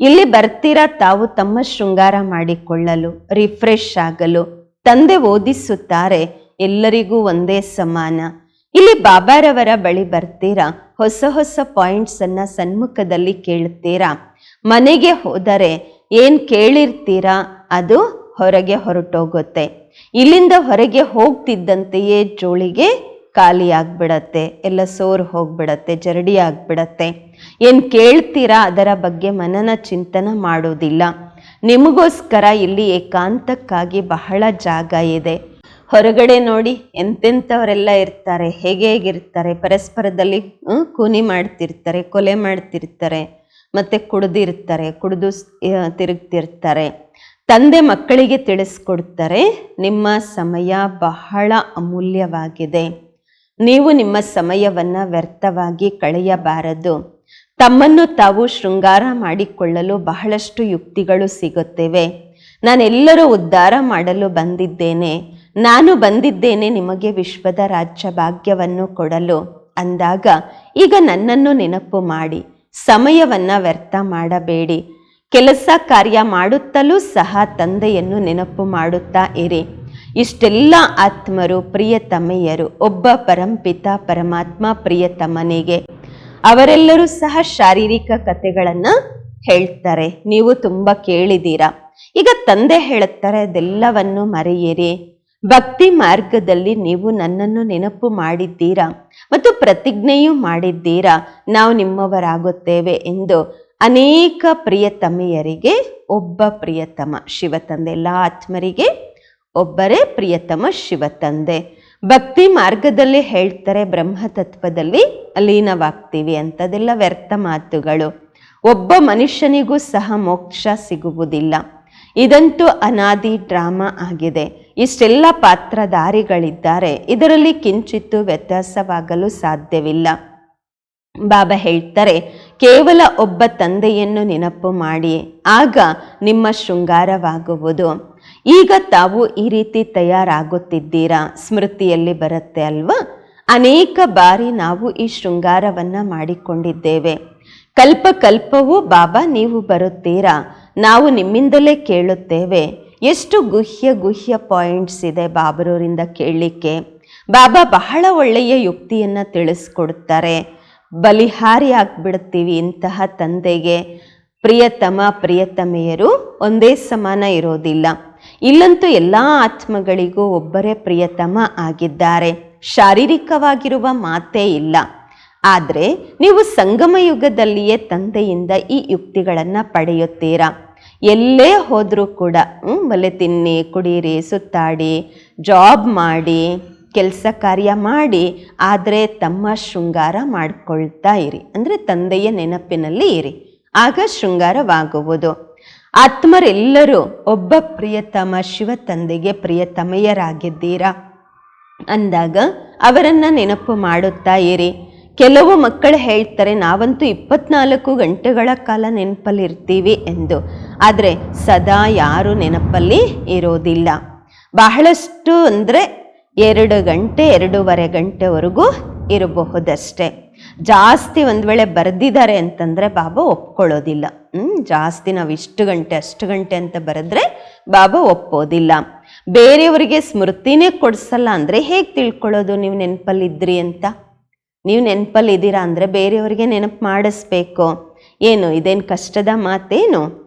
ಇಲ್ಲಿ ಬರ್ತೀರಾ ತಾವು ತಮ್ಮ ಶೃಂಗಾರ ಮಾಡಿಕೊಳ್ಳಲು, ರಿಫ್ರೆಶ್ ಆಗಲು. ತಂದೆ ಓದಿಸುತ್ತಾರೆ, ಎಲ್ಲರಿಗೂ ಒಂದೇ ಸಮಾನ. ಇಲ್ಲಿ ಬಾಬಾರವರ ಬಳಿ ಬರ್ತೀರಾ? ಹೊಸ ಹೊಸ ಪಾಯಿಂಟ್ಸ್ ಅನ್ನ ಸನ್ಮುಖದಲ್ಲಿ ಕೇಳುತ್ತೀರಾ ಮನೆಗೆ ಹೋದರೆ ಏನ್ ಕೇಳಿರ್ತೀರಾ? ಅದು ಹೊರಗೆ ಹೊರಟೋಗುತ್ತೆ. ಇಲ್ಲಿಂದ ಹೊರಗೆ ಹೋಗ್ತಿದ್ದಂತೆಯೇ ಜೋಳಿಗೆ ಖಾಲಿ ಎಲ್ಲ ಸೋರ್ ಹೋಗ್ಬಿಡತ್ತೆ, ಜರಡಿ ಆಗ್ಬಿಡತ್ತೆ. ಏನ್ ಕೇಳ್ತೀರಾ ಅದರ ಬಗ್ಗೆ ಮನನ ಚಿಂತನ ಮಾಡೋದಿಲ್ಲ. ನಿಮಗೋಸ್ಕರ ಇಲ್ಲಿ ಏಕಾಂತಕ್ಕಾಗಿ ಬಹಳ ಜಾಗ ಇದೆ. ಹೊರಗಡೆ ನೋಡಿ ಎಂತೆಂಥವರೆಲ್ಲ ಇರ್ತಾರೆ, ಹೇಗೆ ಹೇಗಿರ್ತಾರೆ, ಪರಸ್ಪರದಲ್ಲಿ ಕೂನಿ ಮಾಡ್ತಿರ್ತಾರೆ, ಕೊಲೆ ಮಾಡ್ತಿರ್ತಾರೆ, ಮತ್ತು ಕುಡಿದಿರ್ತಾರೆ, ಕುಡಿದು ತಿರುಗ್ತಿರ್ತಾರೆ. ತಂದೆ ಮಕ್ಕಳಿಗೆ ತಿಳಿಸ್ಕೊಡ್ತಾರೆ, ನಿಮ್ಮ ಸಮಯ ಬಹಳ ಅಮೂಲ್ಯವಾಗಿದೆ. ನೀವು ನಿಮ್ಮ ಸಮಯವನ್ನು ವ್ಯರ್ಥವಾಗಿ ಕಳೆಯಬಾರದು. ತಮ್ಮನ್ನು ತಾವು ಶೃಂಗಾರ ಮಾಡಿಕೊಳ್ಳಲು ಬಹಳಷ್ಟು ಯುಕ್ತಿಗಳು ಸಿಗುತ್ತಿವೆ. ನಾನೆಲ್ಲರೂ ಉದ್ಧಾರ ಮಾಡಲು ಬಂದಿದ್ದೇನೆ. ನಾನು ಬಂದಿದ್ದೇನೆ ನಿಮಗೆ ವಿಶ್ವದ ರಾಜ್ಯ ಭಾಗ್ಯವನ್ನು ಕೊಡಲು. ಅಂದಾಗ, ಈಗ ನನ್ನನ್ನು ನೆನಪು ಮಾಡಿ, ಸಮಯವನ್ನ ವ್ಯರ್ಥ ಮಾಡಬೇಡಿ. ಕೆಲಸ ಕಾರ್ಯ ಮಾಡುತ್ತಲೂ ಸಹ ತಂದೆಯನ್ನು ನೆನಪು ಮಾಡುತ್ತಾ ಇರಿ. ಇಷ್ಟೆಲ್ಲ ಆತ್ಮರು ಪ್ರಿಯತಮೆಯರು, ಒಬ್ಬ ಪರಂಪಿತ ಪರಮಾತ್ಮ ಪ್ರಿಯತಮನಿಗೆ. ಅವರೆಲ್ಲರೂ ಸಹ ಶಾರೀರಿಕ ಕಥೆಗಳನ್ನು ಹೇಳ್ತಾರೆ. ನೀವು ತುಂಬ ಕೇಳಿದ್ದೀರಾ ಈಗ ತಂದೆ ಹೇಳುತ್ತಾರೆ ಅದೆಲ್ಲವನ್ನು ಮರೆಯಿರಿ. ಭಕ್ತಿ ಮಾರ್ಗದಲ್ಲಿ ನೀವು ನನ್ನನ್ನು ನೆನಪು ಮಾಡಿದ್ದೀರಾ ಮತ್ತು ಪ್ರತಿಜ್ಞೆಯೂ ಮಾಡಿದ್ದೀರಾ? ನಾವು ನಿಮ್ಮವರಾಗುತ್ತೇವೆ ಎಂದು ಅನೇಕ ಪ್ರಿಯತಮೆಯರಿಗೆ, ಒಬ್ಬ ಪ್ರಿಯತಮ ಶಿವತಂದೆ, ಎಲ್ಲ ಆತ್ಮರಿಗೆ ಒಬ್ಬರೇ ಪ್ರಿಯತಮ ಶಿವತಂದೆ. ಭಕ್ತಿ ಮಾರ್ಗದಲ್ಲಿ ಹೇಳ್ತಾರೆ, ಬ್ರಹ್ಮತತ್ವದಲ್ಲಿ ಲೀನವಾಗ್ತೀವಿ ಅಂಥದ್ದೆಲ್ಲ ವ್ಯರ್ಥ ಮಾತುಗಳು. ಒಬ್ಬ ಮನುಷ್ಯನಿಗೂ ಸಹ ಮೋಕ್ಷ ಸಿಗುವುದಿಲ್ಲ. ಇದಂತೂ ಅನಾದಿ ಡ್ರಾಮಾ ಆಗಿದೆ. ಇಷ್ಟೆಲ್ಲ ಪಾತ್ರಧಾರಿಗಳಿದ್ದಾರೆ. ಇದರಲ್ಲಿ ಕಿಂಚಿತ್ತು ವ್ಯತ್ಯಾಸವಾಗಲು ಸಾಧ್ಯವಿಲ್ಲ. ಬಾಬಾ ಹೇಳ್ತಾರೆ, ಕೇವಲ ಒಬ್ಬ ತಂದೆಯನ್ನು ನೆನಪು ಮಾಡಿ, ಆಗ ನಿಮ್ಮ ಶೃಂಗಾರವಾಗುವುದು. ಈಗ ತಾವು ಈ ರೀತಿ ತಯಾರಾಗುತ್ತಿದ್ದೀರಾ? ಸ್ಮೃತಿಯಲ್ಲಿ ಬರುತ್ತೆ ಅಲ್ವಾ? ಅನೇಕ ಬಾರಿ ನಾವು ಈ ಶೃಂಗಾರವನ್ನು ಮಾಡಿಕೊಂಡಿದ್ದೇವೆ. ಕಲ್ಪ ಕಲ್ಪವೂ ಬಾಬಾ ನೀವು ಬರುತ್ತೀರಾ? ನಾವು ನಿಮ್ಮಿಂದಲೇ ಕೇಳುತ್ತೇವೆ. ಎಷ್ಟು ಗುಹ್ಯ ಗುಹ್ಯ ಪಾಯಿಂಟ್ಸ್ ಇದೆ ಬಾಬರವರಿಂದ ಕೇಳಲಿಕ್ಕೆ. ಬಾಬಾ ಬಹಳ ಒಳ್ಳೆಯ ಯುಕ್ತಿಯನ್ನು ತಿಳಿಸ್ಕೊಡ್ತಾರೆ. ಬಲಿಹಾರಿ ಆಗ್ಬಿಡ್ತೀವಿ ಇಂತಹ ತಂದೆಗೆ. ಪ್ರಿಯತಮ, ಪ್ರಿಯತಮೆಯರು ಒಂದೇ ಸಮಾನ ಇರೋದಿಲ್ಲ. ಇಲ್ಲಂತೂ ಎಲ್ಲ ಆತ್ಮಗಳಿಗೂ ಒಬ್ಬರೇ ಪ್ರಿಯತಮ ಆಗಿದ್ದಾರೆ. ಶಾರೀರಿಕವಾಗಿರುವ ಮಾತೇ ಇಲ್ಲ. ಆದರೆ ನೀವು ಸಂಗಮ ಯುಗದಲ್ಲಿಯೇ ತಂದೆಯಿಂದ ಈ ಯುಕ್ತಿಗಳನ್ನು ಪಡೆಯುತ್ತೀರಾ? ಎಲ್ಲೇ ಹೋದರೂ ಕೂಡ ಮಲೆ ತಿನ್ನಿ, ಕುಡೀರಿ, ಸುತ್ತಾಡಿ, ಜಾಬ್ ಮಾಡಿ, ಕೆಲಸ ಕಾರ್ಯ ಮಾಡಿ, ಆದರೆ ತಮ್ಮ ಶೃಂಗಾರ ಮಾಡಿಕೊಳ್ತಾ ಇರಿ. ಅಂದರೆ ತಂದೆಯ ನೆನಪಿನಲ್ಲಿ ಇರಿ. ಆಗ ಶೃಂಗಾರವಾಗುವುದು. ಆತ್ಮರೆಲ್ಲರೂ ಒಬ್ಬ ಪ್ರಿಯತಮ ಶಿವ ತಂದೆಗೆ ಪ್ರಿಯತಮೆಯರಾಗಿದ್ದೀರಾ? ಅಂದಾಗ ಅವರನ್ನು ನೆನಪು ಮಾಡುತ್ತಾ ಇರಿ. ಕೆಲವು ಮಕ್ಕಳು ಹೇಳ್ತಾರೆ, ನಾವಂತೂ ಇಪ್ಪತ್ನಾಲ್ಕು ಗಂಟೆಗಳ ಕಾಲ ನೆನಪಲ್ಲಿರ್ತೀವಿ ಎಂದು. ಆದರೆ ಸದಾ ಯಾರು ನೆನಪಲ್ಲಿ ಇರೋದಿಲ್ಲ. ಬಹಳಷ್ಟು ಅಂದರೆ ಎರಡು ಗಂಟೆ, ಎರಡೂವರೆ ಗಂಟೆವರೆಗೂ ಇರಬಹುದಷ್ಟೇ. ಜಾಸ್ತಿ ಒಂದು ವೇಳೆ ಬರೆದಿದ್ದಾರೆ ಅಂತಂದರೆ ಬಾಬಾ ಒಪ್ಕೊಳ್ಳೋದಿಲ್ಲ. ಹ್ಞೂ ಜಾಸ್ತಿ ನಾವು ಇಷ್ಟು ಗಂಟೆ, ಅಷ್ಟು ಗಂಟೆ ಅಂತ ಬರೆದ್ರೆ ಬಾಬಾ ಒಪ್ಪೋದಿಲ್ಲ. ಬೇರೆಯವರಿಗೆ ಸ್ಮೃತಿನೇ ಕೊಡಿಸಲ್ಲ ಅಂದರೆ ಹೇಗೆ ತಿಳ್ಕೊಳ್ಳೋದು ನೀವು ನೆನಪಲ್ಲಿದ್ರಿ ಅಂತ? ನೀವು ನೆನಪಲ್ಲಿದ್ದೀರಾ ಅಂದರೆ ಬೇರೆಯವರಿಗೆ ನೆನಪು ಮಾಡಿಸ್ಬೇಕು. ಏನು, ಇದೇನು ಕಷ್ಟದ ಮಾತೇನು?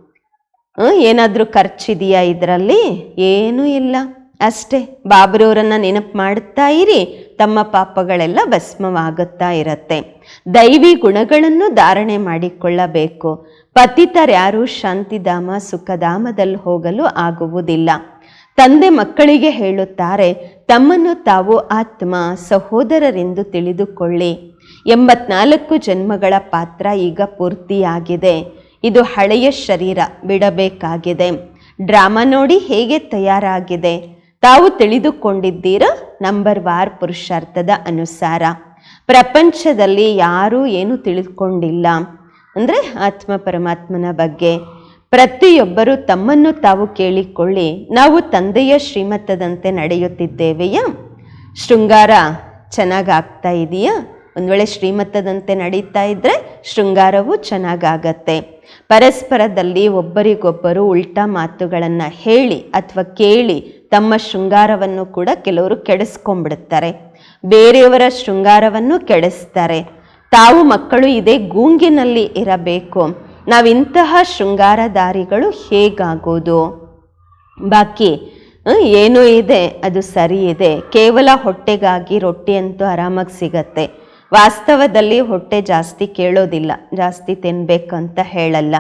ಏನಾದರೂ ಖರ್ಚಿದೆಯಾ ಇದರಲ್ಲಿ? ಏನೂ ಇಲ್ಲ. ಅಷ್ಟೇ, ಬಾಬ್ರವರನ್ನ ನೆನಪು ಮಾಡುತ್ತಾ ಇರಿ. ತಮ್ಮ ಪಾಪಗಳೆಲ್ಲ ಭಸ್ಮವಾಗುತ್ತಾ ಇರತ್ತೆ. ದೈವಿ ಗುಣಗಳನ್ನು ಧಾರಣೆ ಮಾಡಿಕೊಳ್ಳಬೇಕು. ಪತಿತರ್ಯಾರೂ ಶಾಂತಿಧಾಮ ಸುಖಧಾಮದಲ್ಲಿ ಹೋಗಲು ಆಗುವುದಿಲ್ಲ. ತಂದೆ ಮಕ್ಕಳಿಗೆ ಹೇಳುತ್ತಾರೆ, ತಮ್ಮನ್ನು ತಾವು ಆತ್ಮ ಸಹೋದರರೆಂದು ತಿಳಿದುಕೊಳ್ಳಿ. ಎಂಬತ್ನಾಲ್ಕು ಜನ್ಮಗಳ ಪಾತ್ರ ಈಗ ಪೂರ್ತಿಯಾಗಿದೆ. ಇದು ಹಳೆಯ ಶರೀರ, ಬಿಡಬೇಕಾಗಿದೆ. ಡ್ರಾಮಾ ನೋಡಿ ಹೇಗೆ ತಯಾರಾಗಿದೆ? ತಾವು ತಿಳಿದುಕೊಂಡಿದ್ದೀರಾ? ನಂಬರ್ ವಾರ್ ಪುರುಷಾರ್ಥದ ಅನುಸಾರ. ಪ್ರಪಂಚದಲ್ಲಿ ಯಾರೂ ಏನು ತಿಳಿದುಕೊಂಡಿಲ್ಲ. ಅಂದರೆ ಆತ್ಮ ಪರಮಾತ್ಮನ ಬಗ್ಗೆ. ಪ್ರತಿಯೊಬ್ಬರು ತಮ್ಮನ್ನು ತಾವು ಕೇಳಿಕೊಳ್ಳಿ, ನಾವು ತಂದೆಯ ಶ್ರೀಮತದಂತೆ ನಡೆಯುತ್ತಿದ್ದೇವೆಯಾ? ಶೃಂಗಾರ ಚೆನ್ನಾಗಿ ಆಗ್ತಾ ಇದೆಯಾ? ಒಂದು ವೇಳೆ ಶ್ರೀಮತದಂತೆ ನಡೀತಾ ಇದ್ದರೆ ಶೃಂಗಾರವು ಚೆನ್ನಾಗಾಗತ್ತೆ. ಪರಸ್ಪರದಲ್ಲಿ ಒಬ್ಬರಿಗೊಬ್ಬರು ಉಲ್ಟಾ ಮಾತುಗಳನ್ನು ಹೇಳಿ ಅಥವಾ ಕೇಳಿ ತಮ್ಮ ಶೃಂಗಾರವನ್ನು ಕೂಡ ಕೆಲವರು ಕೆಡಿಸ್ಕೊಂಡ್ಬಿಡುತ್ತಾರೆ ಬೇರೆಯವರ ಶೃಂಗಾರವನ್ನು ಕೆಡಿಸ್ತಾರೆ. ತಾವು ಮಕ್ಕಳು ಇದೇ ಗೂಂಗಿನಲ್ಲಿ ಇರಬೇಕು. ನಾವಿಂತಹ ಶೃಂಗಾರಧಾರಿಗಳು ಹೇಗಾಗೋದು? ಬಾಕಿ ಏನು ಇದೆ, ಅದು ಸರಿ ಇದೆ. ಕೇವಲ ಹೊಟ್ಟೆಗಾಗಿ ರೊಟ್ಟಿ ಅಂತೂ ಆರಾಮಾಗಿ ಸಿಗತ್ತೆ. ವಾಸ್ತವದಲ್ಲಿ ಹೊಟ್ಟೆ ಜಾಸ್ತಿ ಕೇಳೋದಿಲ್ಲ, ಜಾಸ್ತಿ ತಿನ್ಬೇಕಂತ ಹೇಳಲ್ಲ.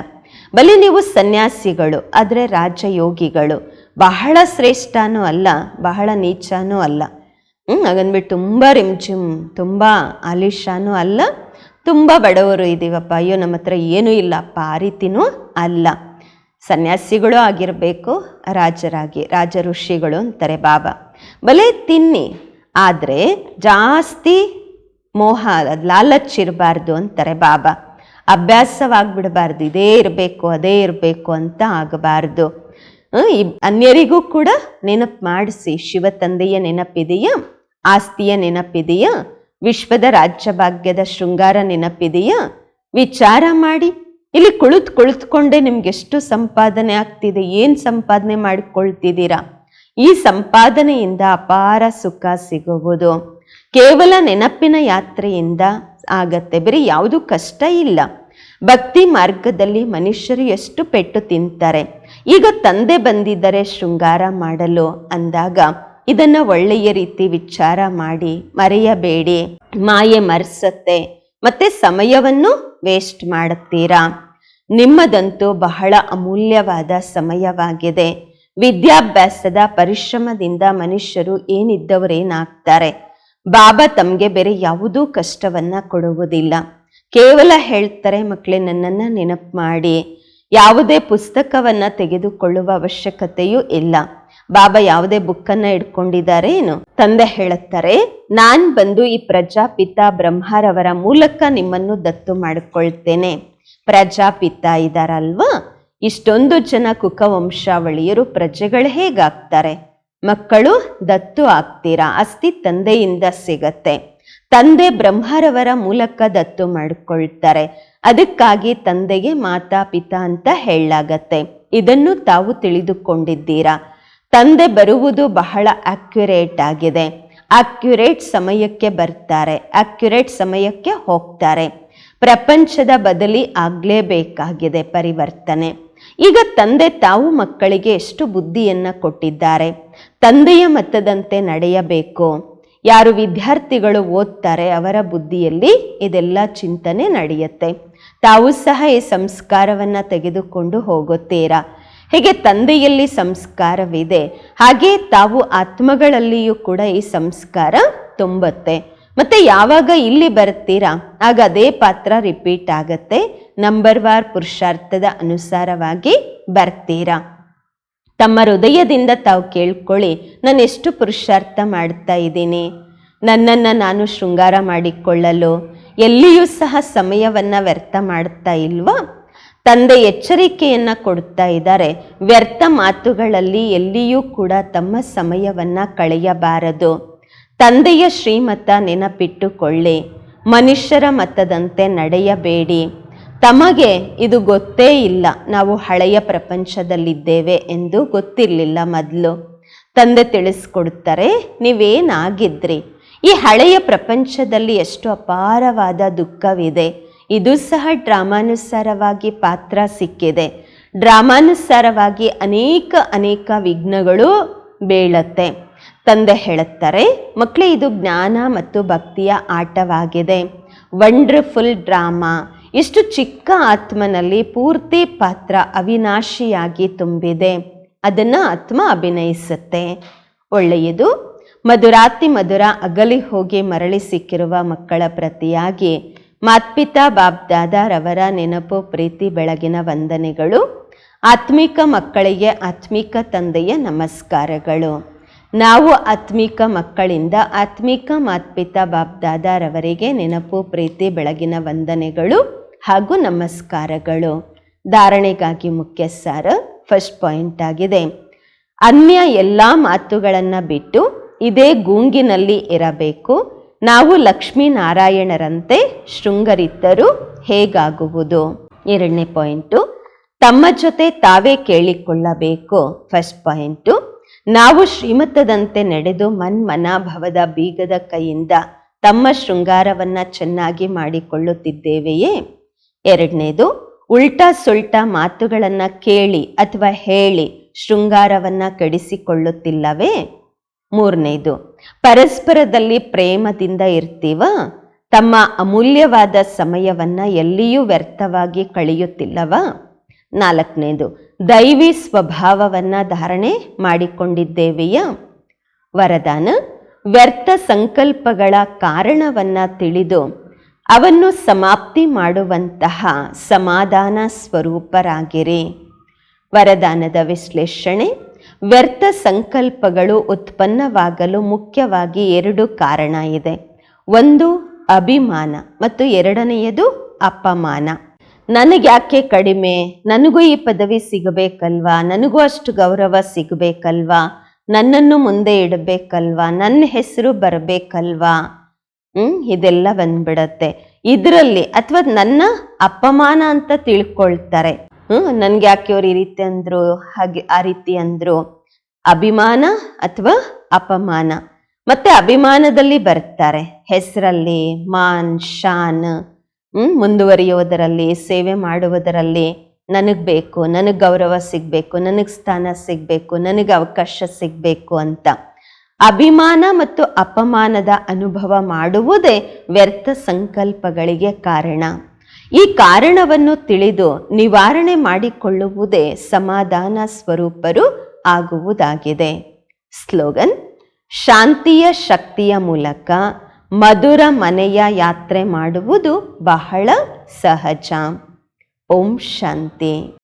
ಬಲಿ ನೀವು ಸನ್ಯಾಸಿಗಳು, ಆದರೆ ರಾಜಯೋಗಿಗಳು. ಬಹಳ ಶ್ರೇಷ್ಠನೂ ಅಲ್ಲ, ಬಹಳ ನೀಚನೂ ಅಲ್ಲ. ಹ್ಞೂ ಹಾಗಂದ್ಬಿಟ್ಟು ತುಂಬ ರಿಮ್ಜಿಮ್, ತುಂಬ ಆಲಿಶಾನೂ ಅಲ್ಲ ತುಂಬ ಬಡವರು ಇದ್ದೀವಪ್ಪ ಅಯ್ಯೋ ನಮ್ಮ ಹತ್ರ ಏನೂ ಇಲ್ಲಪ್ಪ ಆ ರೀತಿನೂ ಅಲ್ಲ. ಸನ್ಯಾಸಿಗಳು ಆಗಿರಬೇಕು, ರಾಜರಾಗಿ ರಾಜ ಋಷಿಗಳು ಅಂತಾರೆ ಬಾಬಾ. ಬಲೆ ತಿನ್ನಿ, ಆದರೆ ಜಾಸ್ತಿ ಮೋಹ, ಲಾಲಚ್ ಇರಬಾರ್ದು ಅಂತಾರೆ ಬಾಬಾ. ಅಭ್ಯಾಸವಾಗ್ಬಿಡಬಾರ್ದು. ಇದೇ ಇರಬೇಕು, ಅದೇ ಇರಬೇಕು ಅಂತ ಆಗಬಾರ್ದು. ಈ ಅನ್ಯರಿಗೂ ಕೂಡ ನೆನಪು ಮಾಡಿಸಿ. ಶಿವ ತಂದೆಯ ನೆನಪಿದೆಯಾ? ಆಸ್ತಿಯ ನೆನಪಿದೆಯಾ? ವಿಶ್ವದ ರಾಜ್ಯಭಾಗ್ಯದ ಶೃಂಗಾರ ನೆನಪಿದೆಯಾ? ವಿಚಾರ ಮಾಡಿ. ಇಲ್ಲಿ ಕುಳಿತು ಕುಳಿತುಕೊಂಡೇ ನಿಮ್ಗೆ ಎಷ್ಟು ಸಂಪಾದನೆ ಆಗ್ತಿದೆ? ಏನು ಸಂಪಾದನೆ ಮಾಡಿಕೊಳ್ತಿದ್ದೀರಾ? ಈ ಸಂಪಾದನೆಯಿಂದ ಅಪಾರ ಸುಖ ಸಿಗುವುದು. ಕೇವಲ ನೆನಪಿನ ಯಾತ್ರೆಯಿಂದ ಆಗತ್ತೆ. ಬೇರೆ ಯಾವುದೂ ಕಷ್ಟ ಇಲ್ಲ. ಭಕ್ತಿ ಮಾರ್ಗದಲ್ಲಿ ಮನುಷ್ಯರು ಎಷ್ಟು ಪೆಟ್ಟು ತಿಂತಾರೆ. ಈಗ ತಂದೆ ಬಂದಿದ್ದರೆ ಶೃಂಗಾರ ಮಾಡಲು ಅಂದಾಗ ಇದನ್ನ ಒಳ್ಳೆಯ ರೀತಿ ವಿಚಾರ ಮಾಡಿ ಮರೆಯಬೇಡಿ. ಮಾಯೆ ಮರೆಸತ್ತೆ. ಮತ್ತೆ ಸಮಯವನ್ನು ವೇಸ್ಟ್ ಮಾಡುತ್ತೀರಾ? ನಿಮ್ಮದಂತೂ ಬಹಳ ಅಮೂಲ್ಯವಾದ ಸಮಯವಾಗಿದೆ. ವಿದ್ಯಾಭ್ಯಾಸದ ಪರಿಶ್ರಮದಿಂದ ಮನುಷ್ಯರು ಏನಿದ್ದವರೇನಾಗ್ತಾರೆ? ಬಾಬಾ ತಮಗೆ ಬೇರೆ ಯಾವುದೂ ಕಷ್ಟವನ್ನ ಕೊಡುವುದಿಲ್ಲ. ಕೇವಲ ಹೇಳ್ತಾರೆ ಮಕ್ಕಳೇ ನನ್ನನ್ನು ನೆನಪು ಮಾಡಿ. ಯಾವುದೇ ಪುಸ್ತಕವನ್ನ ತೆಗೆದುಕೊಳ್ಳುವ ಅವಶ್ಯಕತೆಯೂ ಇಲ್ಲ. ಬಾಬಾ ಯಾವುದೇ ಬುಕ್ಕನ್ನ ಇಟ್ಕೊಂಡಿದ್ದಾರೆ ಏನು? ತಂದೆ ಹೇಳುತ್ತಾರೆ, ನಾನ್ ಬಂದು ಈ ಪ್ರಜಾಪಿತ ಬ್ರಹ್ಮರವರ ಮೂಲಕ ನಿಮ್ಮನ್ನು ದತ್ತು ಮಾಡಿಕೊಳ್ತೇನೆ. ಪ್ರಜಾಪಿತ ಇದಾರಲ್ವಾ? ಇಷ್ಟೊಂದು ಜನ ಕುಕವಂಶಾವಳಿಯರು ಪ್ರಜೆಗಳು ಹೇಗಾಗ್ತಾರೆ? ಮಕ್ಕಳು ದತ್ತು ಆಗ್ತೀರಾ? ಅಸ್ತಿ ತಂದೆಯಿಂದ ಸಿಗತ್ತೆ. ತಂದೆ ಬ್ರಹ್ಮರವರ ಮೂಲಕ ದತ್ತು ಮಾಡಿಕೊಳ್ತಾರೆ. ಅದಕ್ಕಾಗಿ ತಂದೆಗೆ ಮಾತಾ ಪಿತಾ ಅಂತ ಹೇಳಲಾಗತ್ತೆ. ಇದನ್ನು ತಾವು ತಿಳಿದುಕೊಂಡಿದ್ದೀರಾ? ತಂದೆ ಬರುವುದು ಬಹಳ ಅಕ್ಯುರೇಟ್ ಆಗಿದೆ. ಅಕ್ಯುರೇಟ್ ಸಮಯಕ್ಕೆ ಬರ್ತಾರೆ ಅಕ್ಯುರೇಟ್ ಸಮಯಕ್ಕೆ ಹೋಗ್ತಾರೆ. ಪ್ರಪಂಚದ ಬದಲಿ ಆಗಲೇಬೇಕಾಗಿದೆ ಪರಿವರ್ತನೆ. ಈಗ ತಂದೆ ತಾವು ಮಕ್ಕಳಿಗೆ ಎಷ್ಟು ಬುದ್ಧಿಯನ್ನು ಕೊಟ್ಟಿದ್ದಾರೆ? ತಂದೆಯ ಮತದಂತೆ ನಡೆಯಬೇಕು. ಯಾರು ವಿದ್ಯಾರ್ಥಿಗಳು ಓದ್ತಾರೆ ಅವರ ಬುದ್ಧಿಯಲ್ಲಿ ಇದೆಲ್ಲ ಚಿಂತನೆ ನಡೆಯುತ್ತೆ. ತಾವು ಸಹ ಈ ಸಂಸ್ಕಾರವನ್ನು ತೆಗೆದುಕೊಂಡು ಹೋಗುತ್ತೀರಾ? ಹೇಗೆ ತಂದೆಯಲ್ಲಿ ಸಂಸ್ಕಾರವಿದೆ, ಹಾಗೆ ತಾವು ಆತ್ಮಗಳಲ್ಲಿಯೂ ಕೂಡ ಈ ಸಂಸ್ಕಾರ ತುಂಬುತ್ತೆ. ಮತ್ತೆ ಯಾವಾಗ ಇಲ್ಲಿ ಬರ್ತೀರಾ? ಆಗ ಅದೇ ಪಾತ್ರ ರಿಪೀಟ್ ಆಗತ್ತೆ. ನಂಬರ್ ವಾರ್ ಪುರುಷಾರ್ಥದ ಅನುಸಾರವಾಗಿ ಬರ್ತೀರಾ? ತಮ್ಮ ಹೃದಯದಿಂದ ತಾವು ಕೇಳ್ಕೊಳ್ಳಿ, ನಾನು ಎಷ್ಟು ಪುರುಷಾರ್ಥ ಮಾಡ್ತಾ ಇದ್ದೀನಿ? ನನ್ನನ್ನು ನಾನು ಶೃಂಗಾರ ಮಾಡಿಕೊಳ್ಳಲು ಎಲ್ಲಿಯೂ ಸಹ ಸಮಯವನ್ನು ವ್ಯರ್ಥ ಮಾಡ್ತಾ ಇಲ್ವಾ? ತಂದೆ ಎಚ್ಚರಿಕೆಯನ್ನು ಕೊಡುತ್ತಾ ಇದ್ದಾರೆ. ವ್ಯರ್ಥ ಮಾತುಗಳಲ್ಲಿ ಎಲ್ಲಿಯೂ ಕೂಡ ತಮ್ಮ ಸಮಯವನ್ನು ಕಳೆಯಬಾರದು. ತಂದೆಯ ಶ್ರೀಮತ ನೆನಪಿಟ್ಟುಕೊಳ್ಳಿ. ಮನುಷ್ಯರ ಮತದಂತೆ ನಡೆಯಬೇಡಿ. ತಮಗೆ ಇದು ಗೊತ್ತೇ ಇಲ್ಲ. ನಾವು ಹಳೆಯ ಪ್ರಪಂಚದಲ್ಲಿದ್ದೇವೆ ಎಂದು ಗೊತ್ತಿರಲಿಲ್ಲ ಮೊದಲು. ತಂದೆ ತಿಳಿಸ್ಕೊಡ್ತಾರೆ, ನೀವೇನಾಗಿದ್ರಿ? ಈ ಹಳೆಯ ಪ್ರಪಂಚದಲ್ಲಿ ಎಷ್ಟು ಅಪಾರವಾದ ದುಃಖವಿದೆ. ಇದು ಸಹ ಡ್ರಾಮಾನುಸಾರವಾಗಿ ಪಾತ್ರ ಸಿಕ್ಕಿದೆ. ಡ್ರಾಮಾನುಸಾರವಾಗಿ ಅನೇಕ ಅನೇಕ ವಿಘ್ನಗಳು ಬೀಳತ್ತೆ. ತಂದೆ ಹೇಳುತ್ತಾರೆ ಮಕ್ಕಳೇ ಇದು ಜ್ಞಾನ ಮತ್ತು ಭಕ್ತಿಯ ಆಟವಾಗಿದೆ. Wonderful drama. ಇಷ್ಟು ಚಿಕ್ಕ ಆತ್ಮನಲ್ಲಿ ಪೂರ್ತಿ ಪಾತ್ರ ಅವಿನಾಶಿಯಾಗಿ ತುಂಬಿದೆ. ಅದನ್ನು ಆತ್ಮ ಅಭಿನಯಿಸುತ್ತೆ. ಒಳ್ಳೆಯದು. ಮಧುರಾತಿ ಮಧುರ ಅಗಲಿ ಹೋಗಿ ಮರಳಿ ಸಿಕ್ಕಿರುವ ಮಕ್ಕಳ ಪ್ರತಿಯಾಗಿ ಮಾತ್ಪಿತಾ ಬಾಬ್ ದಾದಾರವರ ನೆನಪು, ಪ್ರೀತಿ, ಬೆಳಗಿನ ವಂದನೆಗಳು. ಆತ್ಮಿಕ ಮಕ್ಕಳಿಗೆ ಆತ್ಮಿಕ ತಂದೆಯ ನಮಸ್ಕಾರಗಳು. ನಾವು ಆತ್ಮಿಕ ಮಕ್ಕಳಿಂದ ಆತ್ಮಿಕ ಮಾತ್ಪಿತಾ ಬಾಬ್ ದಾದಾರವರಿಗೆ ನೆನಪು, ಪ್ರೀತಿ, ಬೆಳಗಿನ ವಂದನೆಗಳು ಹಾಗೂ ನಮಸ್ಕಾರಗಳು. ಧಾರಣೆಗಾಗಿ ಮುಖ್ಯ ಸಾರ ಫಸ್ಟ್ ಪಾಯಿಂಟ್ ಆಗಿದೆ. ಅನ್ಯ ಎಲ್ಲ ಮಾತುಗಳನ್ನು ಬಿಟ್ಟು ಇದೇ ಗೂಂಗಿನಲ್ಲಿ ಇರಬೇಕು. ನಾವು ಲಕ್ಷ್ಮೀನಾರಾಯಣರಂತೆ ಶೃಂಗರಿದ್ದರೂ ಹೇಗಾಗುವುದು? ಎರಡನೇ ಪಾಯಿಂಟು, ತಮ್ಮ ಜೊತೆ ತಾವೇ ಕೇಳಿಕೊಳ್ಳಬೇಕು. ಫಸ್ಟ್ ಪಾಯಿಂಟು, ನಾವು ಶ್ರೀಮಂತದಂತೆ ನಡೆದು ಮನ್ಮನಾಭವದ ಬೀಗದ ಕೈಯಿಂದ ತಮ್ಮ ಶೃಂಗಾರವನ್ನು ಚೆನ್ನಾಗಿ ಮಾಡಿಕೊಳ್ಳುತ್ತಿದ್ದೇವೆಯೇ? ಎರಡನೇದು, ಉಲ್ಟಾ ಸುಲ್ಟಾ ಮಾತುಗಳನ್ನು ಕೇಳಿ ಅಥವಾ ಹೇಳಿ ಶೃಂಗಾರವನ್ನು ಕೆಡಿಸಿಕೊಳ್ಳುತ್ತಿಲ್ಲವೇ? ಮೂರನೇದು, ಪರಸ್ಪರದಲ್ಲಿ ಪ್ರೇಮದಿಂದ ಇರ್ತೀವ? ತಮ್ಮ ಅಮೂಲ್ಯವಾದ ಸಮಯವನ್ನ ಎಲ್ಲಿಯೂ ವ್ಯರ್ಥವಾಗಿ ಕಳೆಯುತ್ತಿಲ್ಲವ? ನಾಲ್ಕನೇದು, ದೈವಿ ಸ್ವಭಾವವನ್ನ ಧಾರಣೆ ಮಾಡಿಕೊಂಡಿದ್ದೇವೆಯಾ? ವರದಾನ, ವ್ಯರ್ಥ ಸಂಕಲ್ಪಗಳ ಕಾರಣವನ್ನ ತಿಳಿದು ಅವನ್ನು ಸಮಾಪ್ತಿ ಮಾಡುವಂತಹ ಸಮಾಧಾನ ಸ್ವರೂಪರಾಗಿರಿ. ವರದಾನದ ವಿಶ್ಲೇಷಣೆ ವ್ಯರ್ಥ ಸಂಕಲ್ಪಗಳು ಉತ್ಪನ್ನವಾಗಲು ಮುಖ್ಯವಾಗಿ ಎರಡು ಕಾರಣ ಇದೆ. ಒಂದು, ಅಭಿಮಾನ ಮತ್ತು ಎರಡನೆಯದು, ಅಪಮಾನ. ನನಗ್ಯಾಕೆ ಕಡಿಮೆ? ನನಗೂ ಈ ಪದವಿ ಸಿಗಬೇಕಲ್ವಾ? ನನಗೂ ಅಷ್ಟು ಗೌರವ ಸಿಗಬೇಕಲ್ವಾ? ನನ್ನನ್ನು ಮುಂದೆ ಇಡಬೇಕಲ್ವಾ? ನನ್ನ ಹೆಸರು ಬರಬೇಕಲ್ವಾ? ಹ್ಮ್, ಇದೆಲ್ಲ ಬಂದ್ಬಿಡತ್ತೆ. ಇದರಲ್ಲಿ ಅಥವಾ ನನ್ನ ಅಪಮಾನ ಅಂತ ತಿಳ್ಕೊಳ್ತಾರೆ. ಹ್ಮ್ ನನ್ಗೆ ಯಾಕೆ ಅವ್ರು ಈ ರೀತಿ ಅಂದ್ರು? ಹಾಗೆ, ಆ ರೀತಿ ಅಂದ್ರು? ಅಭಿಮಾನ ಅಥವಾ ಅಪಮಾನ? ಮತ್ತೆ ಅಭಿಮಾನದಲ್ಲಿ ಬರ್ತಾರೆ ಹೆಸರಲ್ಲಿ, ಮಾನ್, ಶಾನ್ ಮುಂದುವರಿಯುವುದರಲ್ಲಿ, ಸೇವೆ ಮಾಡುವುದರಲ್ಲಿ ನನಗೆ ಬೇಕು, ನನಗೆ ಗೌರವ ಸಿಗಬೇಕು, ನನಗೆ ಸ್ಥಾನ ಸಿಗಬೇಕು, ನನಗೆ ಅವಕಾಶ ಸಿಗಬೇಕು ಅಂತ. ಅಭಿಮಾನ ಮತ್ತು ಅಪಮಾನದ ಅನುಭವ ಮಾಡುವುದೇ ವ್ಯರ್ಥ ಸಂಕಲ್ಪಗಳಿಗೆ ಕಾರಣ. ಈ ಕಾರಣವನ್ನು ತಿಳಿದು ನಿವಾರಣೆ ಮಾಡಿಕೊಳ್ಳುವುದೇ ಸಮಾಧಾನ ಸ್ವರೂಪರು ಆಗುವುದಾಗಿದೆ. ಸ್ಲೋಗನ್ ಶಾಂತಿಯ ಶಕ್ತಿಯ ಮೂಲಕ ಮಧುರ ಮನೆಯ ಯಾತ್ರೆ ಮಾಡುವುದು ಬಹಳ ಸಹಜ. ಓಂ ಶಾಂತಿ.